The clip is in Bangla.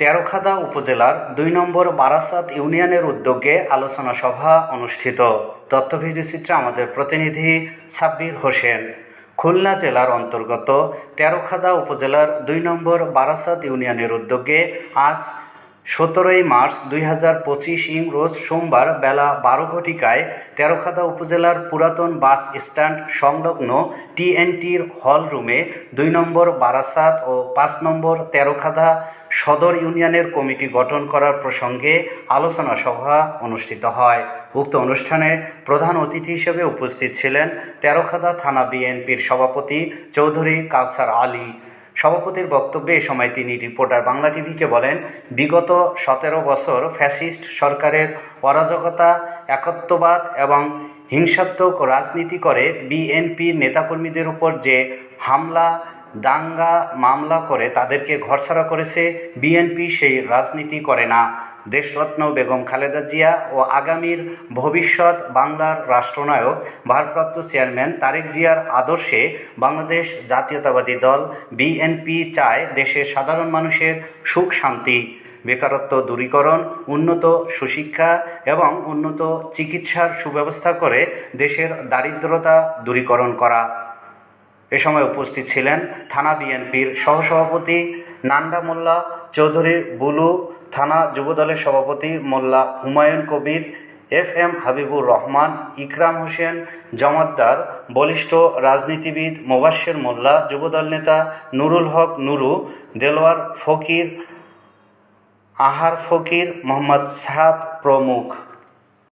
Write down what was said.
তেরোখাদা উপজেলার দুই নম্বর বারাসাত ইউনিয়নের উদ্যোগে আলোচনা সভা অনুষ্ঠিত। তথ্যভিডিও চিত্রে আমাদের প্রতিনিধি সাব্বির হোসেন। খুলনা জেলার অন্তর্গত তেরোখাদা উপজেলার দুই নম্বর বারাসাত ইউনিয়নের উদ্যোগে আজ সতেরোই মার্চ দুই হাজার পঁচিশ ইং রোজ সোমবার বেলা বারো ঘটিকায় তেরোখাদা উপজেলার পুরাতন বাস স্ট্যান্ড সংলগ্ন টিএনটির হল রুমে দুই নম্বর বারাসাত ও পাঁচ নম্বর তেরোখাদা সদর ইউনিয়নের কমিটি গঠন করার প্রসঙ্গে আলোচনা সভা অনুষ্ঠিত হয়। উক্ত অনুষ্ঠানে প্রধান অতিথি হিসেবে উপস্থিত ছিলেন তেরোখাদা থানা বিএনপির সভাপতি চৌধুরী কাউসার আলী সভাপতির বক্তব্যে এ সময় তিনি রিপোর্টার বাংলা টিভিকে বলেন, বিগত সতেরো বছর ফ্যাসিস্ট সরকারের অরাজকতা, একত্ববাদ এবং হিংসাত্মক রাজনীতি করে বিএনপির নেতাকর্মীদের উপর যে হামলা দাঙ্গা মামলা করে তাদেরকে ঘরছাড়া করেছে বিএনপি, সেই রাজনীতি করে না। দেশরত্ন বেগম খালেদা জিয়া ও আগামীর ভবিষ্যৎ বাংলার রাষ্ট্রনায়ক, ভারপ্রাপ্ত চেয়ারম্যান তারেক জিয়ার আদর্শে বাংলাদেশ জাতীয়তাবাদী দল বিএনপি চায় দেশের সাধারণ মানুষের সুখ শান্তি, বেকারত্ব দূরীকরণ, উন্নত সুশিক্ষা এবং উন্নত চিকিৎসার সুব্যবস্থা করে দেশের দারিদ্রতা দূরীকরণ করা। এ সময় উপস্থিত ছিলেন থানা বিএনপির সহসভাপতি নান্ডা মোল্লা, চৌধুরী বুলু, থানা যুবদলের সভাপতি মোল্লা হুমায়ুন কবির এফ এম হাবিবুর রহমান, ইকরাম হোসেন জমাদ্দার বলিষ্ঠ রাজনীতিবিদ মোবাশ্বের মোল্লা, যুবদল নেতা নুরুল হক নুরু, দেলোয়ার ফকির আহার ফকির মোহাম্মদ সাদ প্রমুখ।